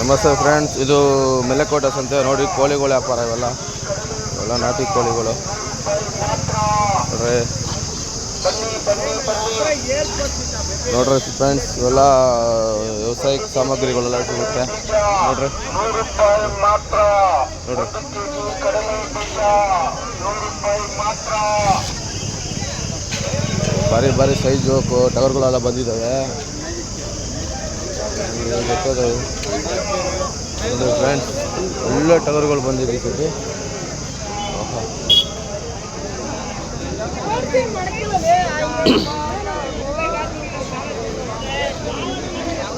ನಮಸ್ತೆ ಫ್ರೆಂಡ್ಸ್, ಇದು ಮೆಲೆಕೋಟಸ್ ಅಂತ ನೋಡಿ, ಕೋಳಿಗಳು ವ್ಯಾಪಾರ ಇವೆಲ್ಲ. ಇವೆಲ್ಲ ನಾಟಿ ಕೋಳಿಗಳು. ನೋಡ್ರಿ. ನೋಡ್ರಿ ಫ್ರೆಂಡ್ಸ್, ಇವೆಲ್ಲ, ವ್ಯವಸಾಯಿಕ ಸಾಮಗ್ರಿಗಳೆಲ್ಲ ಸಿಗುತ್ತೆ. ನೋಡ್ರಿ. ನೋಡ್ರಿ. ಭಾರಿ ಭಾರಿ ಸೈಜು ಟಗರ್ಗಳೆಲ್ಲ ಬಂದಿದ್ದಾವೆ. ಫ್ರೆಂಡ್ಸ್ ಒಳ್ಳೆ ಟಗರ್ಗಳು ಬಂದಿದೆ ಸತಿ.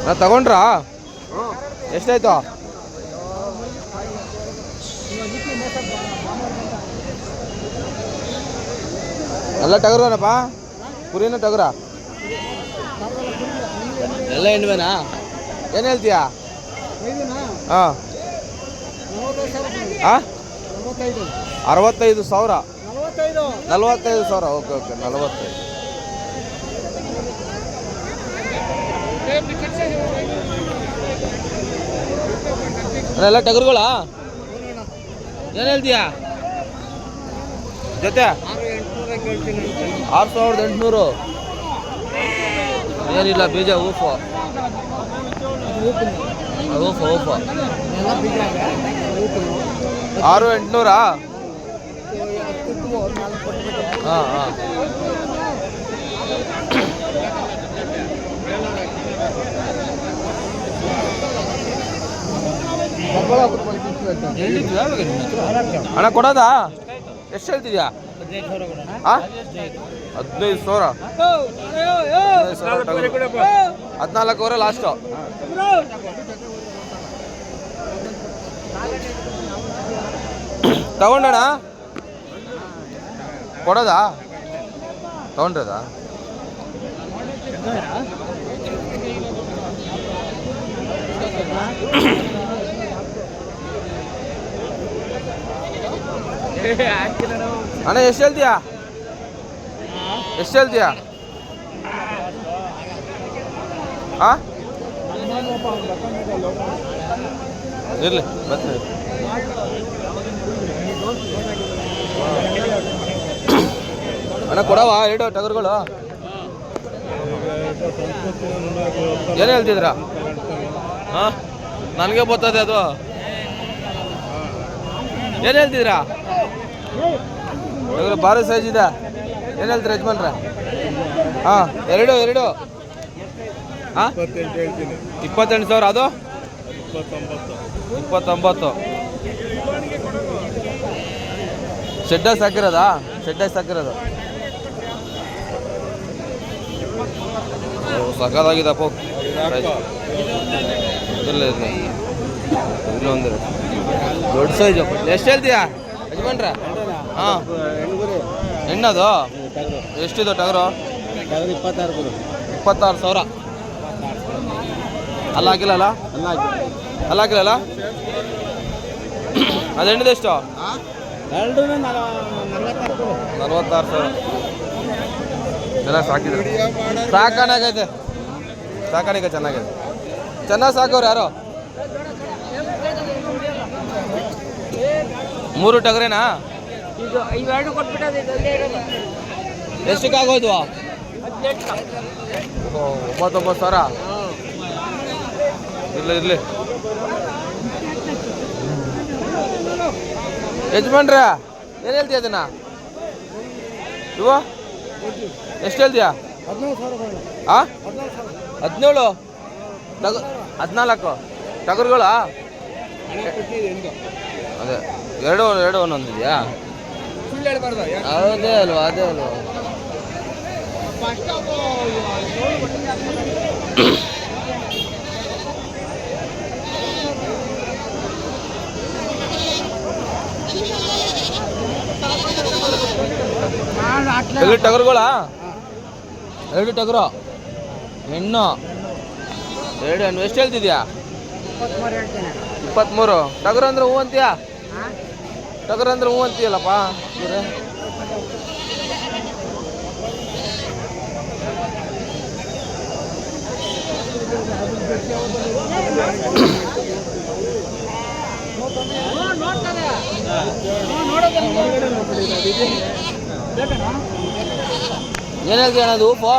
ನಾ ತಗೊಂಡ್ರಾ? ಎಷ್ಟಾಯ್ತು? ಎಲ್ಲ ಟಗರ್ವನಪ್ಪ ಕುರಿನ ಟಗರ? ಎಲ್ಲ ಹೆಣ್ವೇನಾ ಏನು ಹೇಳ್ತೀಯಾ? ಹಾಂ. ಅರವತ್ತೈದು ಸಾವಿರ. ನಲವತ್ತೈದು ಸಾವಿರ. ಓಕೆ ಓಕೆ, ನಲವತ್ತೈದು. ಎಲ್ಲ ಟಗರುಗಳಾ? ಏನು ಹೇಳ್ತೀಯಾ? ಜೊತೆ? ಆರು ಸಾವಿರದ ಎಂಟುನೂರು. ಏನಿಲ್ಲ, ಬೀಜ, ಊಫು. ಆರು ಎಂಟುನೂರಾ? ಹಾಂ ಹಾಂ. ಅಣ್ಣ ಕೊಡೋದಾ? ಎಷ್ಟು ಹೇಳ್ತಿದ್ಯಾ? ಹದಿನೈದು ಸಾವಿರ. ಹದಿನೈದು ಸಾವಿರ. ಹದಿನಾಲ್ಕುವರೆ ಲಾಸ್ಟು ತಗೊಂಡಣ ಕೊಡೋದಾ? ತಗೊಂಡ್ರದಾ? ಅಣ್ಣ ಎಷ್ಟು ಹೇಳ್ತೀಯಾ? ಎಷ್ಟು ಹೇಳ್ತೀಯಾ? ಹಾ ಇರಲಿ, ಬರ್ತೀನಿ. ಅಣ್ಣ, ಕೊಡವ, ಎರಡು ಟಗರುಗಳು. ಏನು ಹೇಳ್ತಿದ್ರ ಹಾಂ? ನನಗೆ ಬರ್ತದೆ ಅದು. ಏನು ಹೇಳ್ತಿದ್ರಾ ಭಾರಿ ಸೈಜ್ ಇದೆ. ಏನು ಹೇಳ್ತೀರಾ ಯಜಮಾನ್ರ? ಹಾಂ, ಎರಡು ಎರಡು. ಇಪ್ಪತ್ತೆಂಟು ಸಾವಿರ ಅದು? ಇಪ್ಪತ್ತೊಂಬತ್ತು. ಶೆಡ್ ಸಾಕಿರೋದಾ ಶೆಡ್ ಸಾಕಿರೋದು ಇರಲಿ. ಇಲ್ಲೊಂದು ದೊಡ್ಡ ಸೈಜು ಎಷ್ಟು ಹೇಳ್ತೀಯಾ? ಯಜಮಾನ್ರ? ಹಾಂ. ಹೆಣ್ಣದು? ಎಷ್ಟಿದೆ ಟಗರು? ಇಪ್ಪತ್ತಾರು ಸಾವಿರ. ಅಲ್ಲ ಹಾಕಿಲ್ಲಲ್ಲ ಅಲ್ಲ? ಹಾಕಿಲ್ಲಲ್ಲ ಅದು ಹೆಣ್ಣದೆಷ್ಟು ಎರಡು ನಲವತ್ತಾರು ಸಾವಿರ. ಎಲ್ಲ ಸಾಕಿದ್ರು. ಸಾಕಾನಾಗೈತೆ. ಸಾಕಾಣಿಕೆ ಚೆನ್ನಾಗೈತೆ ಚೆನ್ನಾಗಿ ಸಾಕೋರು ಯಾರು? ಮೂರು ಟಗರೇನಾ? ಇದು ಇವೆರಡು ಕೊಟ್ಬಿಟ್ಟದೆ ಇದೊಂದೇ ಇರೋದು ಎಷ್ಟಕ್ಕೆ ಆಗೋಯ್ತು ಹದಿನೆಂಟು ಒಂಬತ್ತೊಂಬತ್ತು ಸಾವಿರ? ಇರ್ಲಿ, ಇರಲಿ. ಯಜಮಾನ್ರ, ಏನು ಹೇಳ್ತೀಯ ಅದನ್ನ? ಇವ ಎಷ್ಟು ಹೇಳ್ತೀಯಾ? ಆ? ಹದಿನೇಳು. ಟಗ ಹದಿನಾಲ್ಕು. ಟಗರುಗಳಾ? ಅದೇ, ಎರಡು ಎರಡು ಒಂದೊಂದು ಇದೆಯಾ ಅದೇ ಅಲ್ವಾ ಅದೇ ಅಲ್ವಾ. ಎರಡು ಟಗರುಗಳ? ಎರಡು ಟಗರು? ಹೆಣ್ಣು? ಎರಡು ಹೆಣ್ಣು. ಎಷ್ಟು ಹೇಳ್ತಿದ್ಯಾ? ಇಪ್ಪತ್ಮೂರು ಟಗರು ಅಂದ್ರೆ ಹೂ ಅಂತೀಯಾ? ಟಗರು ಅಂದ್ರೆ ಹೂ ಅಂತೀಯಲ್ಲಪ್ಪ? ನೋಡ್ತಾರೆ ಏನು ಹೇಳ್ತೀಯ ಅಣ್ಣ ಅದು ಉಪ್ಪು?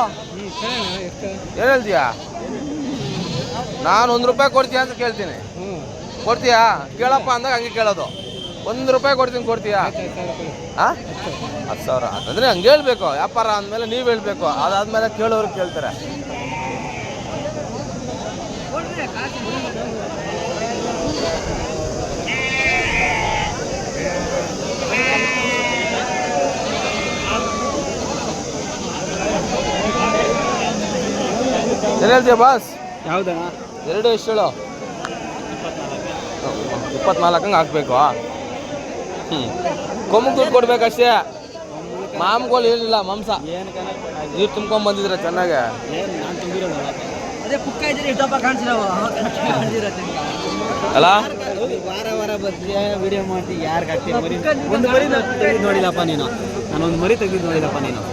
ಏನು ಹೇಳ್ತೀಯ? ನಾನು ಒಂದು ರೂಪಾಯಿ ಕೊಡ್ತೀಯ ಅಂತ ಕೇಳ್ತೀನಿ. ಕೊಡ್ತೀಯಾ? ಕೇಳಪ್ಪ ಅಂದಾಗ ಹಂಗೆ ಕೇಳೋದು. ಒಂದು ರೂಪಾಯಿ ಕೊಡ್ತೀನಿ ಕೊಡ್ತೀಯಾ? ಹಾಂ ಹತ್ತು ಸಾವಿರ. ಅಂತಂದ್ರೆ ಹಂಗೆ ಹೇಳ್ಬೇಕು. ವ್ಯಾಪಾರ ಅಂದಮೇಲೆ ನೀವು ಹೇಳಬೇಕು. ಅದಾದಮೇಲೆ ಕೇಳೋರು ಕೇಳ್ತಾರೆ. ಏನು ಹೇಳ್ತೀಯ ಬಾಸ್? ಯಾವ್ದಣ್ಣ ಎರಡು ಎಷ್ಟು ಹೇಳು. ಇಪ್ಪತ್ನಾಲ್ಕಂಗೆ ಹಾಕ್ಬೇಕು ಹ್ಞೂ ಕೊಮ್ಮಿಗೆ ದುಡ್ಡು ಕೊಡ್ಬೇಕಷ್ಟೇ. ಮಾಮ್ಗಳು ಏನಿಲ್ಲ ಮಾಂಸ. ನೀರು ತುಂಬ್ಕೊಂಡ್ ಬಂದಿದ್ರೆ ಚೆನ್ನಾಗೆ? ಅಲ್ಲ? ವಾರ ವಾರ ಬರ್ತೀಯ ವಿಡಿಯೋ ಮಾಡ್ತಿ ಯಾರು ತೆಗೆದು ನೋಡಿಲ್ಲಪ್ಪ ನೀನು. ನಾನು ಒಂದು ಮರಿ ತೆಗೆದು ನೋಡಿಲ್ಲಪ್ಪ ನೀನು.